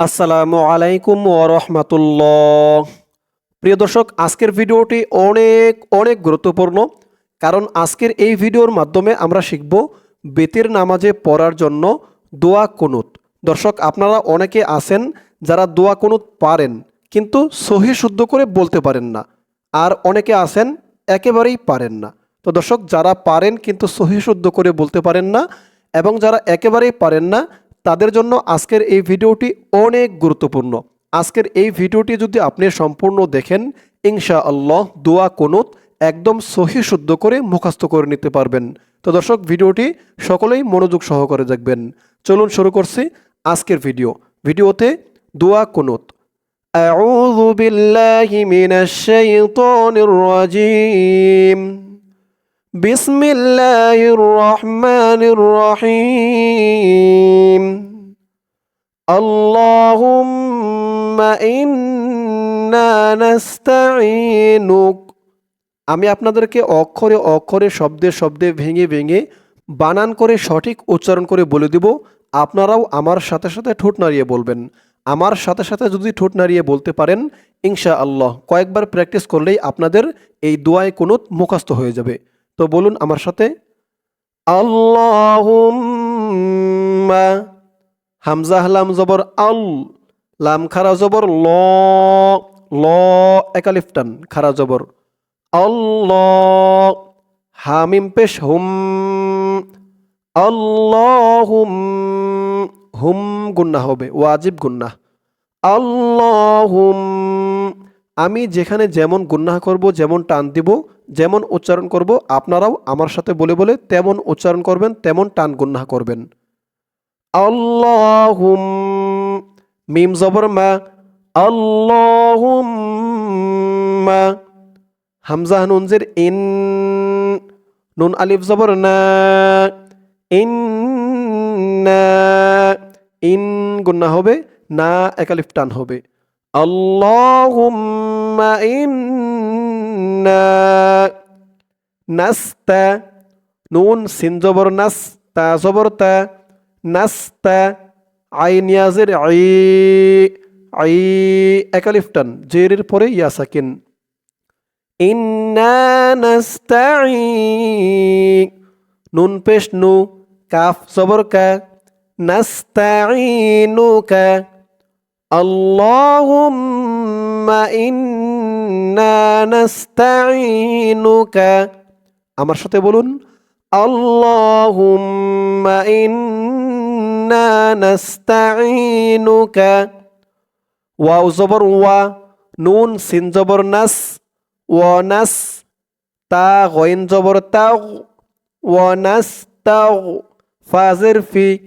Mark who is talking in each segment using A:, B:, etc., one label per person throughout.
A: আসসালামু আলাইকুম ওরহমাতুল্লাহ প্রিয় দর্শক, আজকের ভিডিওটি অনেক অনেক গুরুত্বপূর্ণ, কারণ আজকের এই ভিডিওর মাধ্যমে আমরা শিখব বেতের নামাজে পড়ার জন্য দোয়া কুনুত। দর্শক, আপনারা অনেকে আছেন যারা দোয়া কুনুত পারেন, কিন্তু সহি শুদ্ধ করে বলতে পারেন না, আর অনেকে আছেন একেবারেই পারেন না। তো দর্শক, যারা পারেন কিন্তু সহি শুদ্ধ করে বলতে পারেন না, এবং যারা একেবারেই পারেন না তাদের জন্য আজকের এই ভিডিওটি অনেক গুরুত্বপূর্ণ আজকের এই ভিডিওটি যদি আপনি সম্পূর্ণ দেখেন ইনশা আল্লাহ দোয়া কোনুত একদম সহি শুদ্ধ করে মুখস্থ করে নিতে পারবেন তো দর্শক ভিডিওটি সকলেই মনোযোগ সহকারে দেখবেন চলুন শুরু করছি আজকের ভিডিও ভিডিওতে দোয়া কোনুত أعوذ بالله من الشيطان الرجيم بسم الله الرحمن الرحيم اللهم إنا نستعينك আমি আপনাদেরকে অক্ষরে অক্ষরে শব্দে শব্দে ভেঙে ভেঙে বানান করে সঠিক উচ্চারণ করে বলে দিব আপনারাও আমার সাথে সাথে ঠোঁট নাড়িয়ে বলবেন আমার সাথে সাথে যদি ঠোঁট নাড়িয়ে বলতে পারেন ইনশা আল্লাহ কয়েকবার প্র্যাকটিস করলেই আপনাদের এই দোয়ায় কুনুত মুখস্থ হয়ে যাবে তো বলুন আমার সাথে, আল্লাহুম্মা হামজা লাম জবর আল, লাম খারা জবর ল ল একালিফটান খারা জবর, আল্লাহ হামিম পেশ হুম আল্লাহুম হুম গুন্না হবে, ওয়াজিব গুন্না আল্লাহুম আমি যেখানে যেমন গুন্নাহ করব, যেমন টান দিব, যেমন উচ্চারণ করব, আপনারাও আমার সাথে বলে বলে তেমন উচ্চারণ করবেন, তেমন টান গুন্নাহ করবেন। আল্লাহুম, মিম জবর মা আল্লাহুম্মা হামজা নুনজের ইন, নুন আলিফ জবর না, ইন না, ইন গুন্না হবে, না একালিফ টান হবে। আল্লাহুম্মা ইন্না নাস্তা নুন সিন জবর নাস তা জবর তা নাস্তা আইন ইয়াজের আই আই একালিফ টান জেরের পরে ইয়া সাকিন ইন্না নাস্তাঈন নুন পেশ নু কাফ জবর কা নাস্তাঈনুকা আল্লাহুম্মা ইন্না নাস্তাঈনুকা। আমার সাথে বলুন, আল্লাহুম্মা ইন্না নাস্তাঈনুকা। ওয়াও জবর ওয়া, নুন, সিন জবর নাস ওয়ানাস তা, গইন জবর তাও ওয়ানাস তাও, ফাজের ফি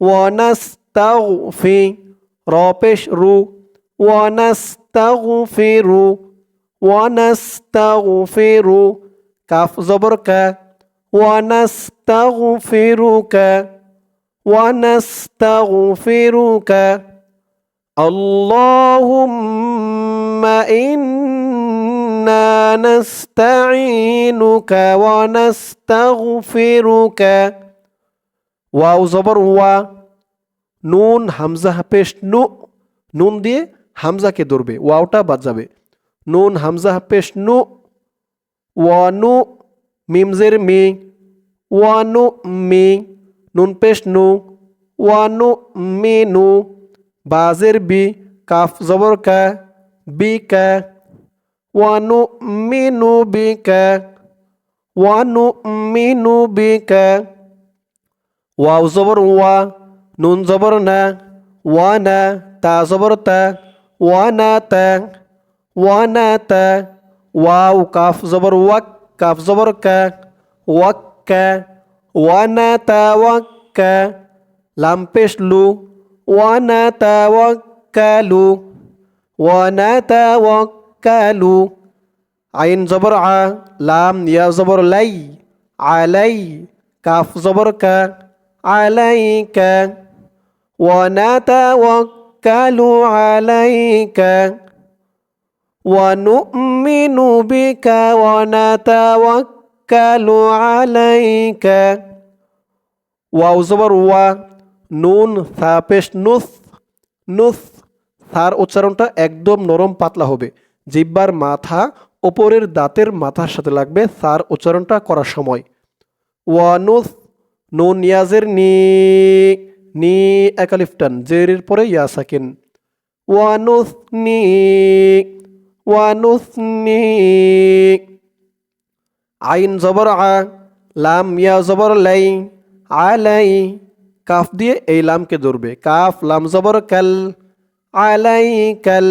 A: ওয়ানাস তাও ফি। رابشرو ونستغفر. ونستغفر. كاف زبرك ونستغفرك. ونستغفرك. اللهم إنا نستعينك ونستغفرك. واو زبر هو. নুন, হামজা পেশ নু, নুন দিয়ে হামজাকে ধরবে, ওয়াওটা বাদ যাবে। নুন, হামজা পেশ নু ওয়ানু মিমজের মি ওয়ানু মি, নুন পেশ নু ওয়ানু মি, নু বাজের বি, কাফ, জবর, কা, বি, কা ওয়ানু মিনু বি, কা ওয়ানু মিনু বি, কা, ওয়াও, জবর, ওয়া নুন জবর না ওয়া না তা জবর তা ওয়া না তা ওয়া না তা ওয়াও কাফ জবর ওয়াক কাফ জবর কা ওয়াক কা ওয়া না তা ওয়াক কা লাম পেশ ওয়া না তা ওয়াক কা ওয়া না তা ওয়াক কা আইন জবর আ লাম ইয়া জবর লাই আলাই কাফ জবর কা আলাইকা ونتوكل عليك ونؤمن بك ونتوكل عليك واو زبر و নুন থা পেশ নুথ নুথ তার উচ্চারণটা একদম নরম পাতলা হবে জিব্বার মাথা ওপরের দাঁতের মাথার সাথে লাগবে তার উচ্চারণটা করার সময় ওয়ানুস নুন ইয়াজের নি নি একালিফটান, জেরের পরে ইয়া সাকিন ওয়ানুস নি ওয়ানুস নি। আইন জবর আ, লাম ইয়া জবর লাই, আলাই, কাফ দিয়ে এই লামকে ধরবে। কাফ, লাম জবর কাল, আলাই কাল।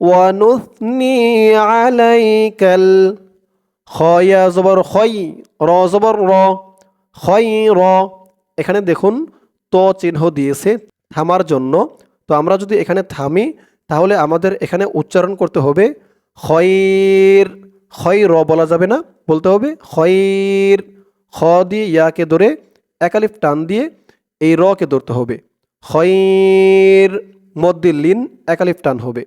A: ওয়ানুসনি আলাইকাল খয়া জবর খই, র জবর র, খই, র। এখানে দেখুন ত চিহ্ন দিয়েছে থামার জন্য তো আমরা যদি এখানে থামি তাহলে আমাদের এখানে উচ্চারণ করতে হবে খয়ের খয় র বলা যাবে না বলতে হবে খয়ের খ দিয়ে ইয়াকে ধরে একালিফ টান দিয়ে এই রকে ধরতে হবে খয়ের মধ্যে লিন একালিফ টান হবে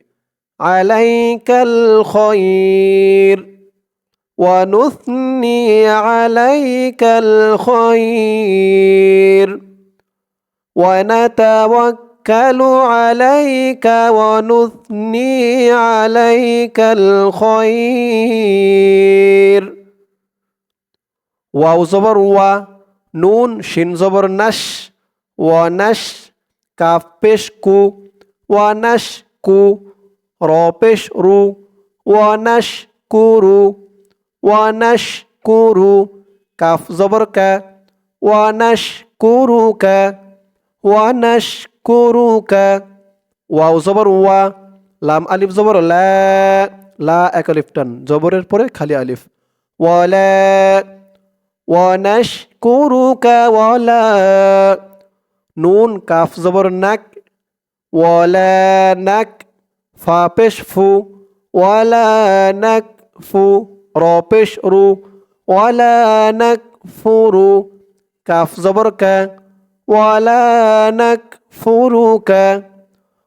A: আলাইকাল খয়ের ونثني عليك الخير ونتوكل عليك ونثني عليك الخير ওয়াও জবর ওয়া নুন শিন জবর নাশ ওয়ানাশ কাফ পেশ কু ওয়ানাশ কু র পেশ রু ওয়ানাশ কুরু ওয়ানাশ কুরু কাফ জবর কা ওয়ানাশ কুরু কা ওয়ানাশ কুরু কা ওয়াও জবর ওয়া লাম আলিফ জবর লা লা এক আলিফ টান জবরের পরে খালি আলিফ ওয়ালা ونشكرك ولا নুন কাফ জবর নাক ওয়ালা নাক ফা পেশ ফু ওয়ালা নাক ফু র পেশ রু ওয়ালা নাক ফুরু কাফ জবর কা ولا نكفرك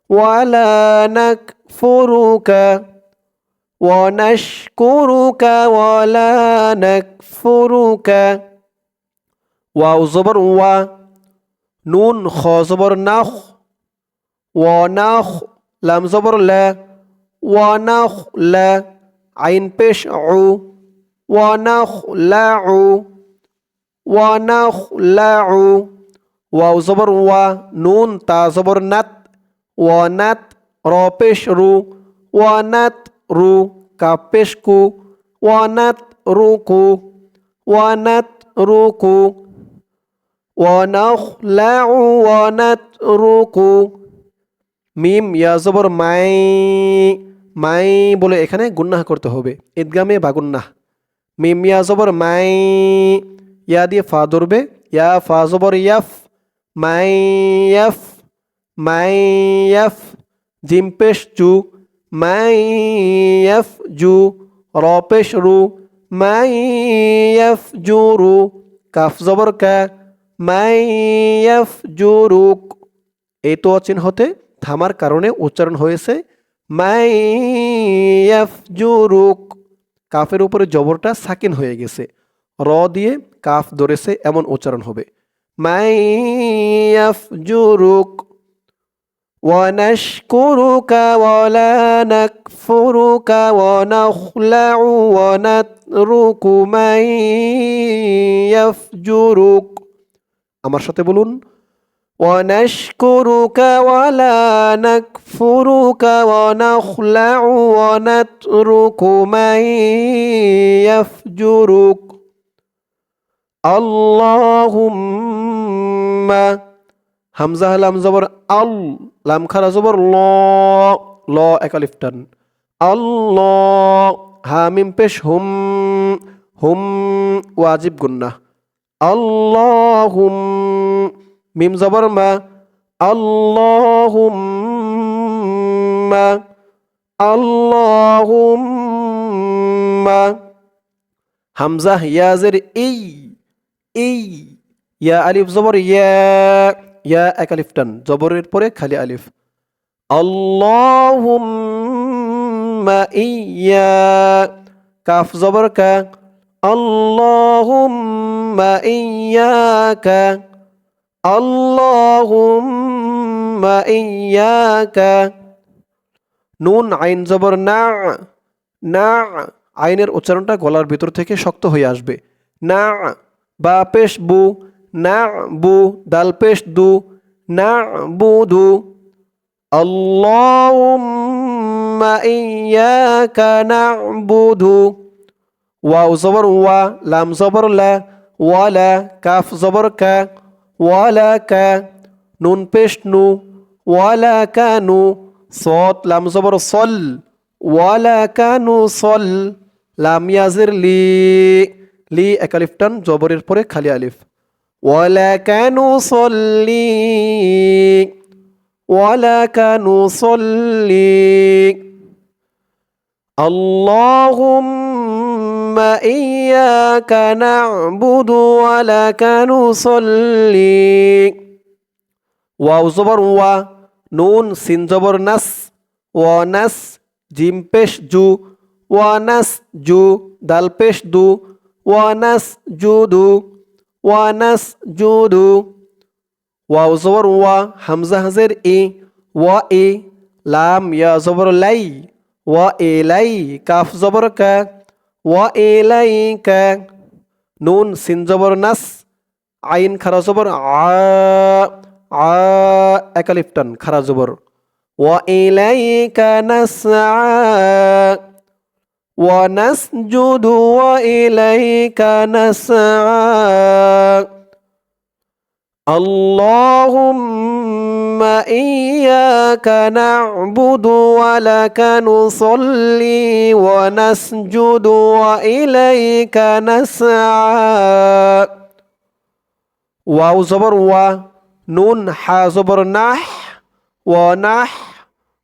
A: ولا نكفرك ونشكرك ولا نكفرك. واو زبر و نون خا زبر نخ ونخ لم زبر لا ونخ لا عين بش عو ونخلع عو. ونخ لا عو ونخ لا عو واو زبر و نون تا زبر نت ونت را بش رو ونت রু কাপেশকু ওয়ানাত রুকু ওয়ানাত রুকু ওয়ানাখলাউ ওয়ানাত রুকু মিম ইয়াজবর মাই মাই বলে এখানে গুন্নাহ করতে হবে ঈদগামে বা গুন্নাহ মিম ইয়াজবর মাই ইয়া দিয়ে ফা ধরবে ইয়া ফা জবর ইয়াফ মাই এফ মাই এফ পেশ জু, মাই এফ জু, রপেশ রু, মাই এফ জু রু, কাফ জবর কা জু জুরুক এই তো অচিন হতে থামার কারণে উচ্চারণ হয়েছে, মাই এফ জু জুরুক কাফের উপরে জবরটা সাকিন হয়ে গেছে, র দিয়ে কাফ ধরেছে, এমন উচ্চারণ হবে। মাই ইয়াফজুরুক ونشكرك ولا نكفرك ونخلع ونترك من يفجرك আমার সাথে বলুন ونشكرك ولا نكفرك ونخلع ونترك من يفجرك আল্লাহুম্মা হামজা লাম জবর আল লাম খারা জবর ল ল একালিফ টান আল্লাহ হামিম পেশ হুম হুম ওয়াজিব গুন্না আল্লাহুম মিম জবর মা আল্লাহুম্মা আল্লাহুম্মা হামজা ইয়াজের এই এই, ইয়া আলিফ জবর, ইয়া ইয়া এক আলিফ টান। জবরের পরে খালি আলিফ। আল্লাহুম্মা ইয়া। কাফ জবর কা। আল্লাহুম্মা ইয়াকা আল্লাহুম্মা ইয়াকা নুন, আইন জবর, না না, আইনের উচ্চারণটা গলার ভিতর থেকে শক্ত হয়ে আসবে। না বা পেশ বু, না বু দাল দু, না বু দু। না'বুদু। ওয়াও জবর ওয়া, লাম জবর লা ওয়ালা কাফ জবর কা ওয়ালা কা। নুন পেশ নু ওয়ালা কানু সত লাম জবর সল ওয়ালা কানু সল, লাম ইয়াজির লি। লি এক আলিফ টান, জবরের পরে খালি আলিফ। ওয়ালা কানু সল্লি, ওয়ালা কানু সল্লি। আল্লাহুম্মা ইয়াকা না'বুদু ওয়ালা কানু সল্লি ওয়াও জবর ওয়া, নুন, সিন জবর নাস ওয়ানাস জিম পেশ জু ওয়ানাস জু, দাল পেশ দু ওয়া নাস জু দু ওয়া নাস জু দু ওয়াও জবর ওয়া হামজা হাজের ই ওয়া ই লাম ইয়া জবর লাই ওয়া এ লাই কাফ জবর কা ওয়া এ লাই কা নুন সিন জবর নাস আইন খারা জবর আ আ একালিফটান খারা জবর ওয়া ওয়া নাসজুদু ونسجد وإليك نسعى. اللهم إياك نعبد ولك نصلي ونسجد وإليك نسعى. واو زبر و نون ح زبر نح ونح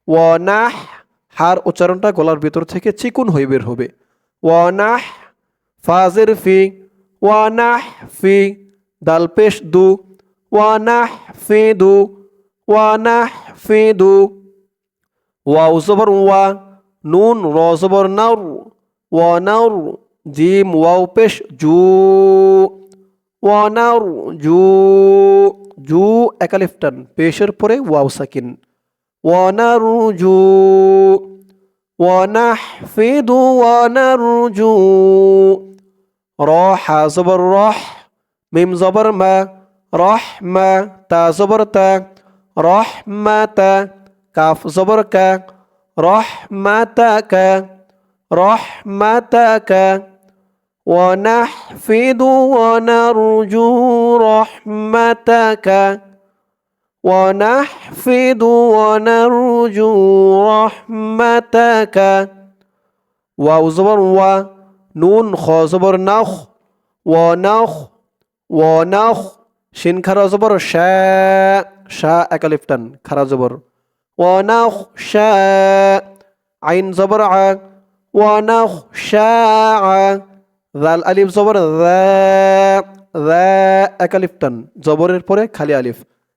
A: ونح হার উচ্চারণটা গলার ভিতর থেকে চিকুন হয়ে বের হবে। ওয়া নাহ ফাজের ফি ওয়া নাহ ফি দাল পেশ দু ওয়া নাহ ফি দু ওয়া নাহ ফি দু। ওয়াও জবর ওয়া, নুন র জবর নাউর ওয়া নাউর জিম ওয়াও পেশ জু ওয়ানার জু জু একালিফটান, পেশের পরে ওয়াও সাকিন। ونرجو ونحفظ ونرجو. راح زبر رح ميم زبر ما رحمة تا زبر تا رحمة كاف زبر كا رحمتك رحمتك ونحفظ ونرجو رحمتك ونحفظ ونرجو رحمتك واو زبر و نون خا زبر نخ ونخ ونخ شين خرا زبر شاء شاء أكلفتن خرا زبر ونخ شاء عين زبر ع ونخ شاء ذا الألف زبر ذا ذا أكلفتن زبر البوري خلي ألف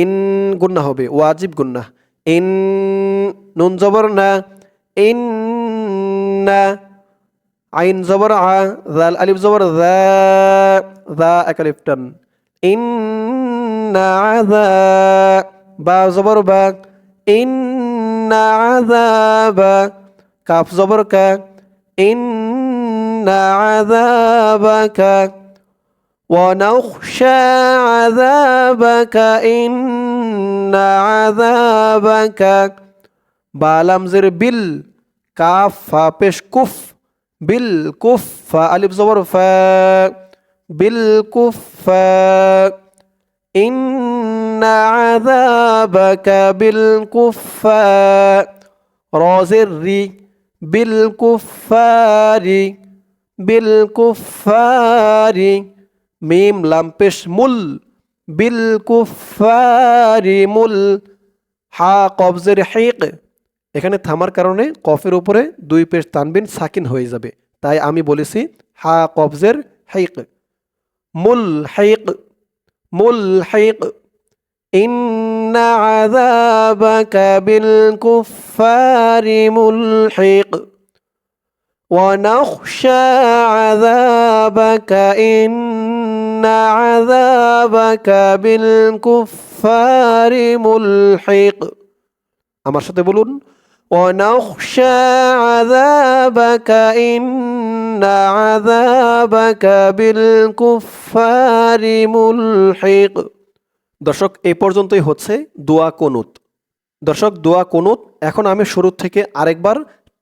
A: ইন গুন্না হবে, ওয়াজিব গুন্না। ইন নুন জবর না, ইন না, আইন জবর আ জাল আলিফ জবর এক টান। ইন্না আযা বা জবর বা ইন্না আযাবা কাফ জবর কা ইন্না আযাবাকা ونخشى عذابك إن عذابك بالامزر بل كاف فابش كف بالكف ألف زبر فا بالكف. إن عذابك بالكف رازر بالكفار بالكفار. ميم لام পেশ মুল بالكفار মুল হা কবজের হিক এখানে থামার কারণে কফের উপরে দুই পেশ তানবিন সাকিন হয়ে যাবে তাই আমি বলেছি হা কবজের হাইক মুল হাইক মুল হাইক إن عذابك بالكفار ملحق ونخشى عذابك إن عذابك بالكفار ملحق আমার সাথে বলুন ونخشى عذابك إن عذابك بالكفار ملحق দর্শক এই পর্যন্তই হচ্ছে দোয়া কোনুত দর্শক দোয়া কোনুত এখন আমি শুরু থেকে আরেকবার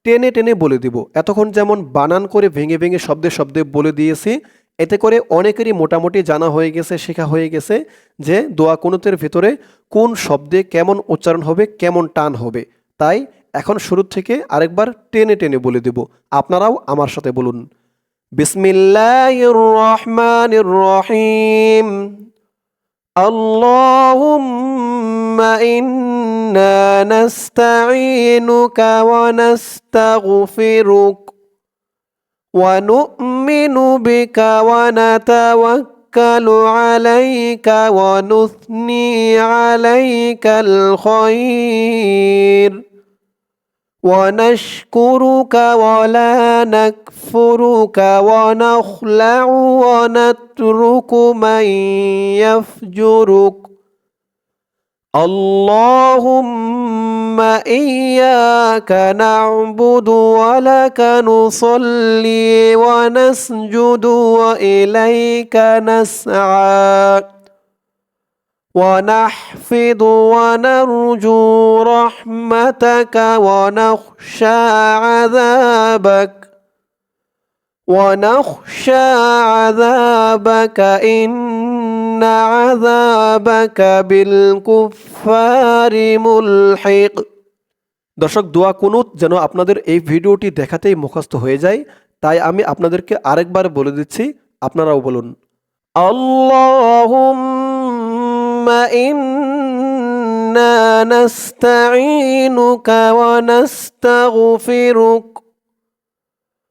A: টেনে টেনে বলে দিব এতক্ষণ যেমন বানান করে ভেঙে ভেঙে শব্দে শব্দে বলে দিয়েছি এতে করে অনেকেরই মোটামুটি জানা হয়ে গেছে, শেখা হয়ে গেছে যে দোয়া কুনুতের ভেতরে কোন শব্দে কেমন উচ্চারণ হবে, কেমন টান হবে। তাই এখন শুরু থেকে আরেকবার টেনে টেনে বলে দেব। আপনারাও আমার সাথে বলুন। বিসমিল্লাহির রহিম আল্লাহুম্মা ইন্না নাস্তাঈনুকা ওয়া ونؤمن بك ونتوكل عليك ونثني عليك الخير. ونشكرك ولا نكفرك ونخلع ونترك من يفجرك. اللهم إياك نعبد ولك نصلي ونسجد وإليك نسعى ونحفظ ونرجو رحمتك ونخشى عذابك ونخشى عذابك إن عذابك بالكفار ملحق দর্শক দোয়া কুনুত যেন আপনাদের এই ভিডিওটি দেখাতেই মুখস্থ হয়ে যায় তাই আমি আপনাদেরকে আরেকবার বলে দিচ্ছি আপনারাও বলুন اللهم إنا نستعينك ونستغفرك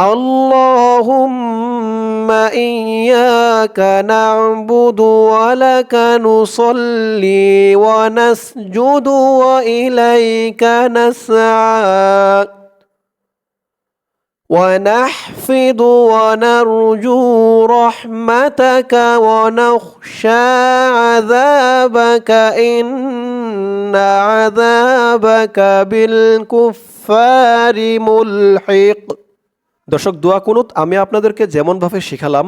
A: اللهم إياك نعبد ولك نصلي ونسجد وإليك نسعى. ونحفظ ونرجو رحمتك ونخشى عذابك. إن عذابك بالكفار ملحق. দর্শক, দোয়া কুনুত আমি আপনাদেরকে যেমনভাবে শিখালাম,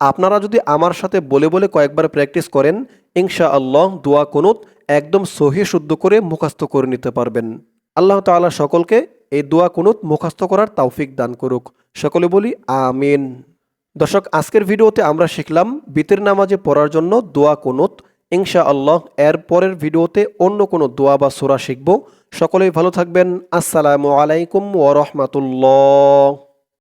A: আপনারা যদি আমার সাথে বলে বলে কয়েকবার প্র্যাকটিস করেন ইনশা আল্লাহ দোয়া কুনুত একদম সহি শুদ্ধ করে মুখস্থ করে নিতে পারবেন। আল্লাহ তাআলা সকলকে এই দোয়া কুনুত মুখস্থ করার তৌফিক দান করুক। সকলে বলি, আমিন। দর্শক, আজকের ভিডিওতে আমরা শিখলাম, বিতের নামাজে পড়ার জন্য দোয়া কুনুত ইনশা আল্লাহ এর পরের ভিডিওতে অন্য কোনো দোয়া বা সোরা শিখব। সকলেই ভালো থাকবেন, আসসালামু আলাইকুম ওরহমতুল্লাহ